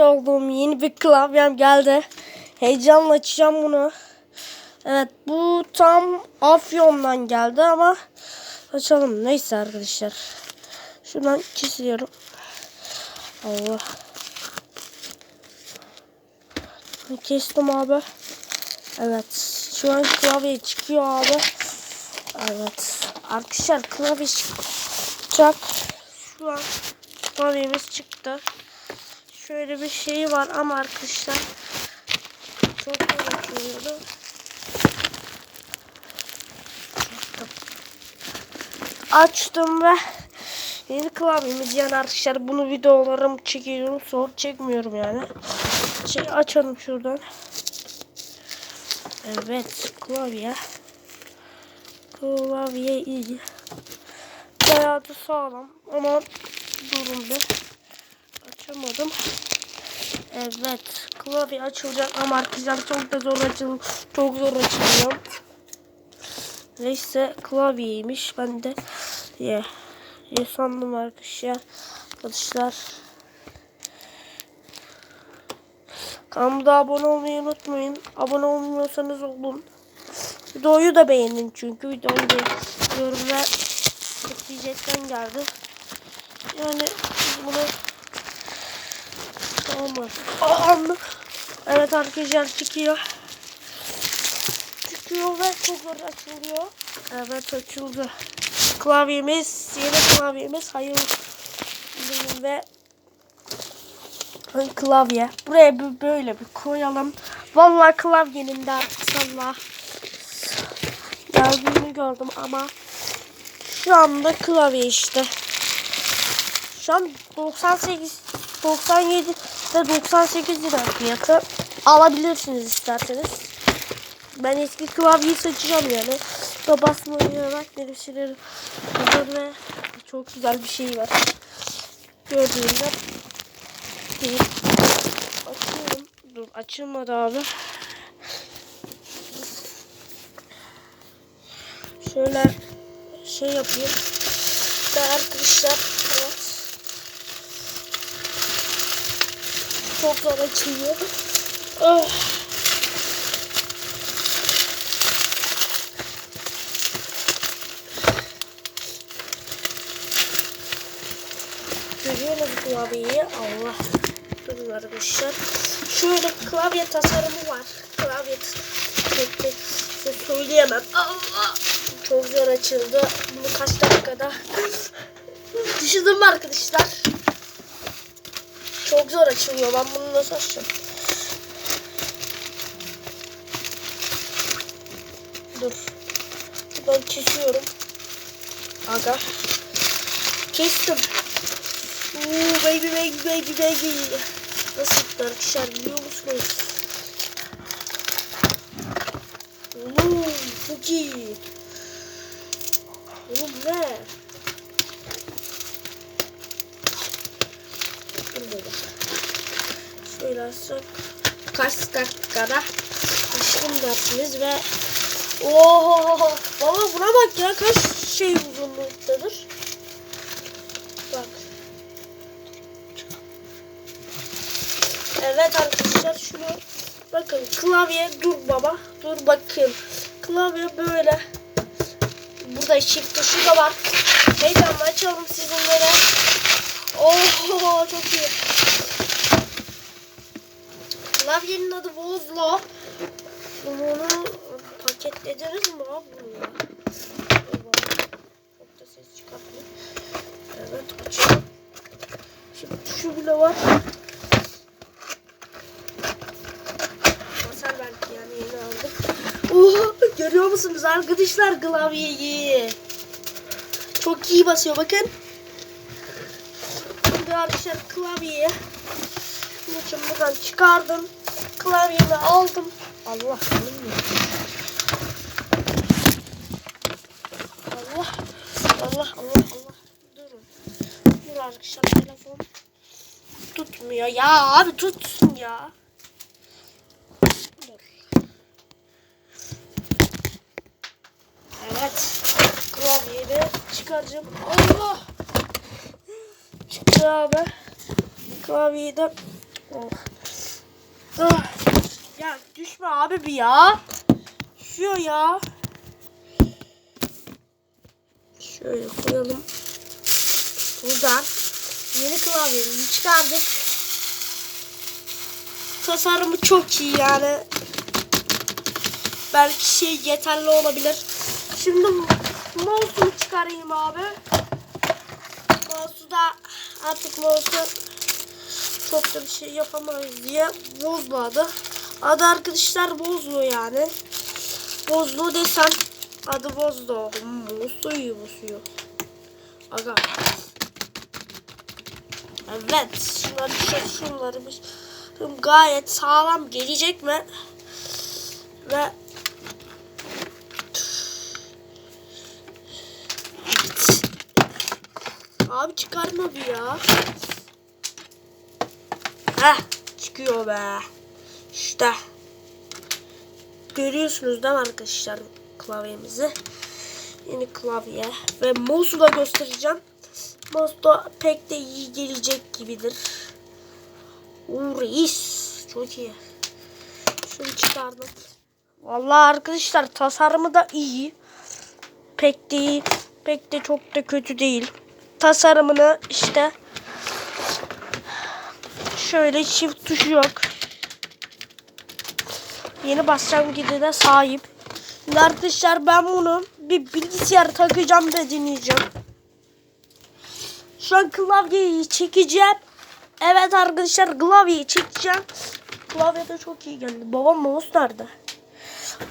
olduğum yeni bir klavyem geldi. Heyecanla açacağım bunu. Evet bu tam Afyon'dan geldi ama açalım. Neyse arkadaşlar. Şuradan kesiyorum. Allah. Kestim abi. Evet. Şu an klavye çıkıyor abi. Evet. Arkadaşlar klavye çıkacak. Şu an klavyemiz çıktı. Şöyle bir şey var ama arkadaşlar çok uğraşıyordu. Açtım ve yeni klavyemiz yani arkadaşlar bunu videolarım çekiyorum sonra çekmiyorum yani. Şey açalım şuradan. Evet klavye. Klavye iyi. Bayağı da sağlam ama durun bir. Açamadım. Evet. Klavye açılacak ama arkadaşlar çok da zor açıl çok zor açılıyor. Neyse klavyeymiş. Ben de ye, ye sandım arkadaşlar. Arkadaşlar. Kanalıma abone olmayı unutmayın. Abone olmuyorsanız olun. Videoyu da beğenin çünkü videoyu beğeniyorum ve neticetten geldi. Yani bunu Tamam. Anlı. Evet arkadaşlar çıkıyor. Çıkıyor ve çok zor açılıyor. Evet açıldı. Klavyemiz, yeni klavyemiz hayır ve klavye. Buraya bir böyle bir koyalım. Vallahi klavyenin de salla geldiğini gördüm ama şu anda klavye işte. Şu an 98 97 ve 98 lira fiyatı. Alabilirsiniz isterseniz. Ben eski klavyeyi seçeceğim yani. Ne bir şeyler burada ve çok güzel bir şey var. Gördüğünüzde değil. Açıyorum. Dur açılmadı abi. Şöyle şey yapayım. Arkadaşlar evet. Çok zor açılıyor. Oh. Görüyorsunuz klavyeyi. Allah. Durun arkadaşlar. Şöyle klavye tasarımı var. Klavye tasarımı. Size söyleyemem. Allah. Çok zor açıldı. Bunu kaç dakikada düşündüm arkadaşlar. Çok zor açılıyor. Ben bunu nasıl açacağım? Dur. Ben kesiyorum. Aga. Kestim. Uuu baby baby baby baby. Nasıl arkadaşlar biliyor musunuz? Oğlum çok iyi. Oğlum ne? Dur böyle. Şöyle açsak kaç dakikada açtım dersiniz ve Oho! Baba buna bak ya kaç şey uzunluktadır. Bak. Evet arkadaşlar şunu bakın klavye dur baba dur bakın klavye böyle. Burada çift tuşu da var. Heyecanla açalım sizinlere oho çok iyi klavyenin adı Vozlo bunu paketlediniz mi abi bunu çok da ses çıkartmıyor evet açalım şimdi tuşu bile var basar belki yani yeni aldık. Oha görüyor musunuz arkadaşlar klavyeyi? Çok iyi basıyor bakın. Şimdi arkadaşlar klavyeyi bunun için buradan çıkardım. Klavyemi aldım. Allah bilmiyor. Allah Allah Allah Allah. Durun. Dur arkadaşlar telefon tutmuyor. Ya abi tutsun ya. Evet. Klavyeyi de çıkaracağım. Allah. Çıktı abi. Klavyeyi de Oh. Ah. Ya düşme abi bir ya. Düşüyor ya. Şöyle koyalım. Buradan yeni klavyemizi çıkardık. Tasarımı çok iyi yani. Belki şey yeterli olabilir. Şimdi mouse'umu çıkarayım abi. Mouse'u da artık mouse'u çok da bir şey yapamayız diye bozmadı. Adı arkadaşlar bozdu yani. Bozdu desem adı bozdu. Mouse iyi bozuyor. Aga. Evet. Şunları şey, şunları bir gayet sağlam gelecek mi? Ve Abi çıkarma bir ya. Heh çıkıyor be. İşte. Görüyorsunuz değil mi arkadaşlar klavyemizi? Yeni klavye. Ve mouse'u da göstereceğim. Mouse da pek de iyi gelecek gibidir. Reis. Çok iyi. Şunu çıkardım. Vallahi arkadaşlar tasarımı da iyi. Pek de iyi. Pek de çok da kötü değil. Tasarımını işte şöyle çift tuşu yok. Yeni de sahip. Arkadaşlar ben bunu bir bilgisayar takacağım ve dinleyeceğim. Şu an klavyeyi çekeceğim. Evet arkadaşlar klavyeyi çekeceğim. Klavye de çok iyi geldi. Babam mouse nerede?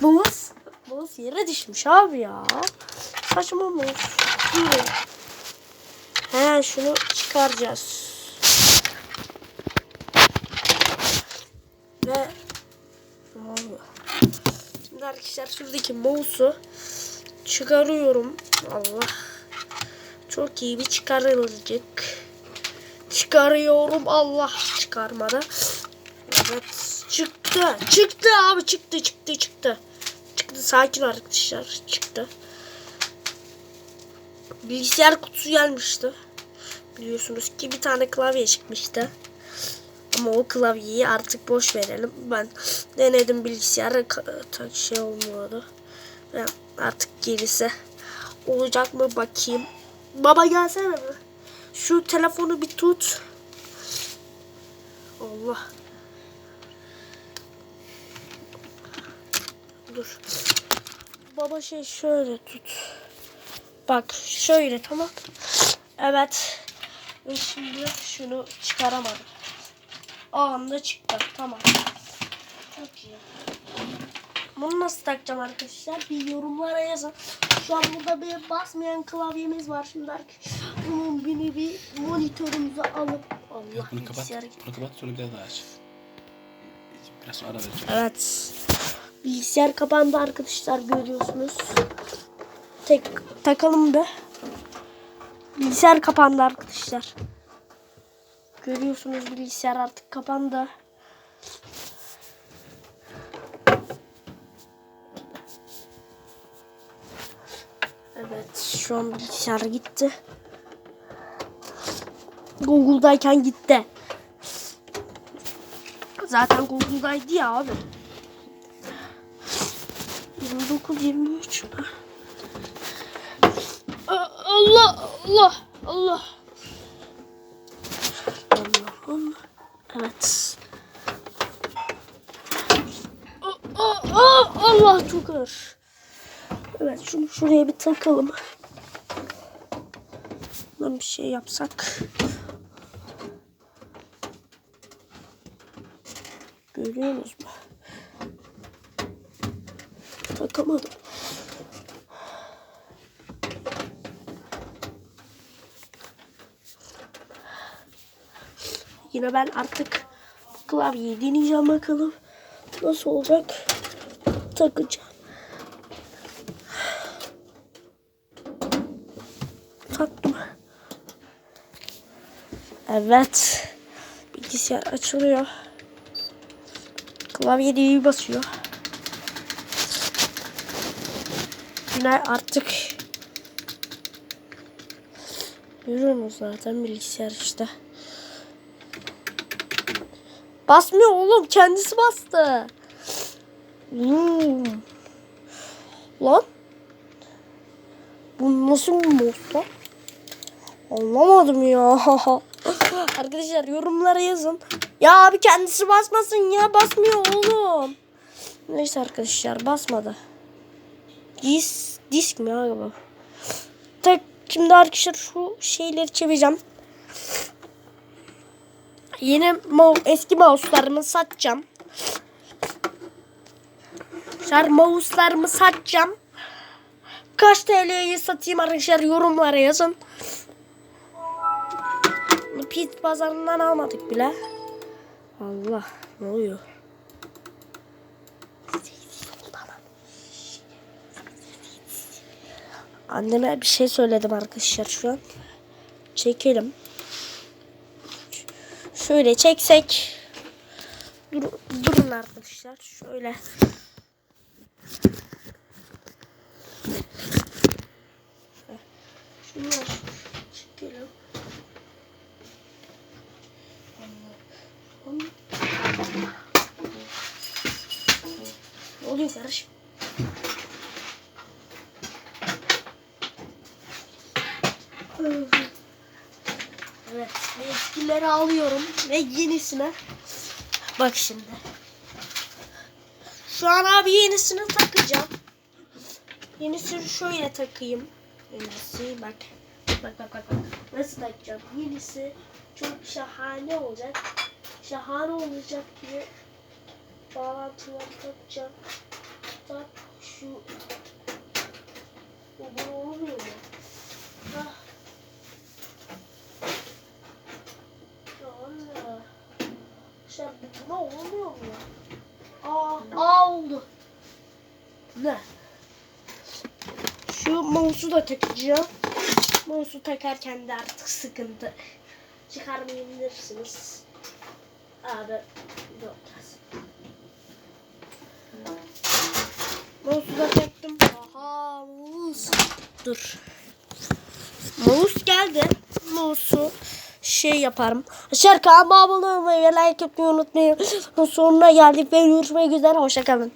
Mouse, mouse yere düşmüş abi ya. Saçma mouse. He şunu çıkaracağız. Ve ne oluyor? Şimdi arkadaşlar şuradaki mouse'u çıkarıyorum. Allah. Çok iyi bir çıkarılacak. Çıkarıyorum Allah çıkarmadı. Evet çıktı. Çıktı abi çıktı çıktı çıktı. Çıktı sakin arkadaşlar çıktı. Bilgisayar kutusu gelmişti. Biliyorsunuz ki bir tane klavye çıkmıştı. Ama o klavyeyi artık boş verelim. Ben denedim bilgisayara ka- şey olmuyordu. Ve artık gerisi olacak mı bakayım. Baba gelsene mi? Şu telefonu bir tut. Allah. Dur. Baba şey şöyle tut. Bak şöyle tamam. Evet. Ve şimdi şunu çıkaramadım. O anda çıktı. Tamam. Çok iyi. Bunu nasıl takacağım arkadaşlar? Bir yorumlara yazın. Şu an burada bir basmayan klavyemiz var. Şimdi arkadaşlar bunun bir bir monitörümüzü alıp Allah Bunu kapat. Bunu kapat sonra biraz daha aç. Biraz sonra ara vereceğim. Evet. Bilgisayar kapandı arkadaşlar görüyorsunuz. Tek takalım be. Bilgisayar kapandı arkadaşlar. Görüyorsunuz bilgisayar artık kapandı. Evet şu an bilgisayar gitti. Google'dayken gitti. Zaten Google'daydı ya abi. 29 23. Allah Allah Allah. Allah. Evet. Aa, aa, aa, Allah çok ağır. Evet şunu şuraya bir takalım. Buradan bir şey yapsak. Görüyor musunuz? Takamadım. Yine ben artık klavyeyi deneyeceğim bakalım. Nasıl olacak? Takacağım. Taktım. Evet. Bilgisayar açılıyor. Klavye de iyi basıyor. Yine artık görüyorsunuz zaten bilgisayar işte. Basmıyor oğlum. Kendisi bastı. Lan. Bu nasıl bir mod lan? Anlamadım ya. Arkadaşlar yorumlara yazın. Ya abi kendisi basmasın ya. Basmıyor oğlum. Neyse arkadaşlar basmadı. Dis, disk mi ya bu? Tek şimdi arkadaşlar şu şeyleri çevireceğim. Yeni mo- eski mouse'larımı satacağım. Arkadaşlar mouse'larımı satacağım. Kaç TL'ye satayım arkadaşlar yorumlara yazın. Pit pazarından almadık bile. Allah ne oluyor? Anneme bir şey söyledim arkadaşlar şu an. Çekelim. Şöyle çeksek. Dur, durun arkadaşlar. Şöyle. Şunlar çekelim. Oluyor kardeşim? Evet, eskileri alıyorum ve yenisine. Bak şimdi. Şu an abi yenisini takacağım. Yenisini şöyle takayım. Yenisi bak. Bak bak bak bak. Nasıl takacağım? Yenisi çok şahane olacak. Şahane olacak diye bağlantıları takacağım. Tak şu. Bu olmuyor mu? Ah. Allah. Sen ne olmuyor mu ya? Aa, aa oldu. Ne? Şu mouse'u da takacağım. Mouse'u takarken de artık sıkıntı. Çıkarmayabilirsiniz. Abi bir olmaz. Mouse'u da taktım. Aha mouse. Dur. Mouse geldi. Mouse'u şey yaparım. Şarkı abone olmayı ve like yapmayı unutmayın. Sonuna geldik ve görüşmek üzere. Hoşçakalın.